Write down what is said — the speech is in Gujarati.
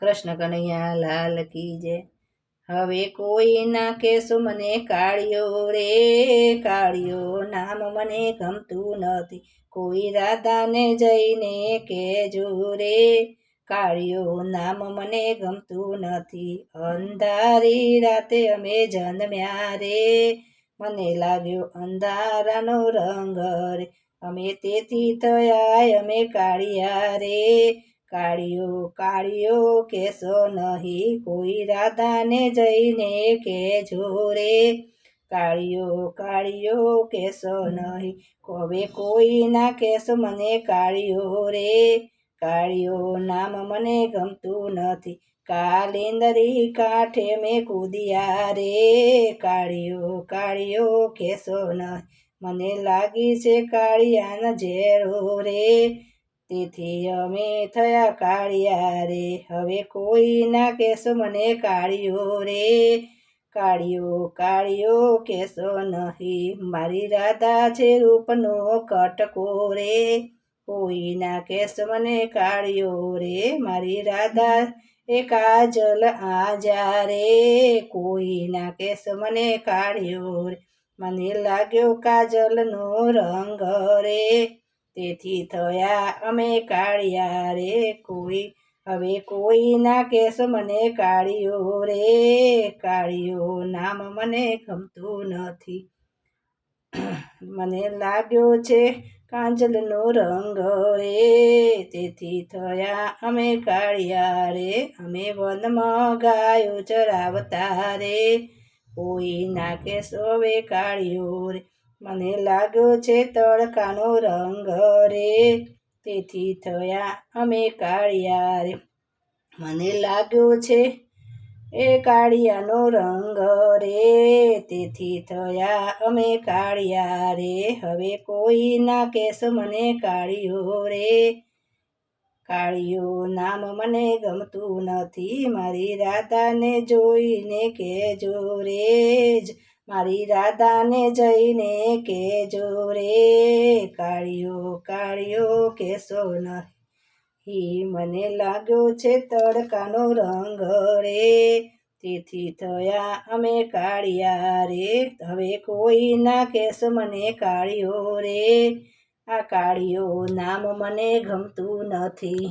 કૃષ્ણ કનૈયા, લાલ કી જય. હવે કોઈ ના કેશું મને કાળિયો રે, કાળિયો નામ મને ગમતું નથી. કોઈ રાધાને જઈને કેજો રે, કાળિયો નામ મને ગમતું નથી. અંધારી રાતે અમે જન્મ્યા રે, મને લાગ્યો અંધારાનો રંગ રે. અમે તેથી થયા, અમે કાળિયા રે કાળિયો કાળિયો કેસો નહીં, કોઈ રાધાને જઈને કેજો રે. કાળિયો કાળિયો કેસો નહીં, કોવે કોઈના કેસ મને કાળિયો રે. કાળિયો નામ મને ગમતું નથી, કાલિંદરી કાંઠે મેં કૂદિયા રે. કાળિયો કાળિયો કેસો નહીં, મને લાગી છે કાળિયાના ઝેરો રે. તેથી અમે થયા કાળિયા રે, હવે કોઈ ના કેસો મને કાળિયો રે. કાળિયો કાળિયો કેસો નહીં, મારી રાધા છે રૂપનો કટકો રે. કોઈ ના કેસ મને કાળિયો રે, મારી રાધા એ કાજલ આજા રે. કોઈ ના કેસ મને કાળિયો રે, મને લાગ્યો કાજલનો રંગ રે. તેથી થયા અમે કાળિયા રે કોઈ. હવે કોઈ ના કેસ મને કાળિયો રે કાળિયો નામ મને ગમતું નથી. મને લાગ્યો છે કાંજલનો રંગ રે, તેથી થયા અમે કાળિયા રે. અમે વનમાં ગાયો ચરાવતા રે કોઈ ના કેસો હવે કાળિયો રે. મને લાગ્યો છે તડકાનો રંગ રે. તેથી થયા અમે કાળિયા રે. મને લાગ્યો છે એ કાળિયાનો રંગ રે. તેથી થયા અમે કાળિયા રે. હવે કોઈ ના કેસ મને કાળિયો રે. કાળિયો નામ મને ગમતું નથી. મારી રાધાને જોઈને કેજો રે જ મારી રાધાને જઈને કેજો રે, કાળિયો કાળિયો કેસો નહીં. મને લાગ્યો છે તડકાનો રંગ રે, તેથી થયા અમે કાળિયા રે. હવે કોઈ ના કેસ મને કાળિયો રે, આ કાળિયો નામ મને ગમતું નથી.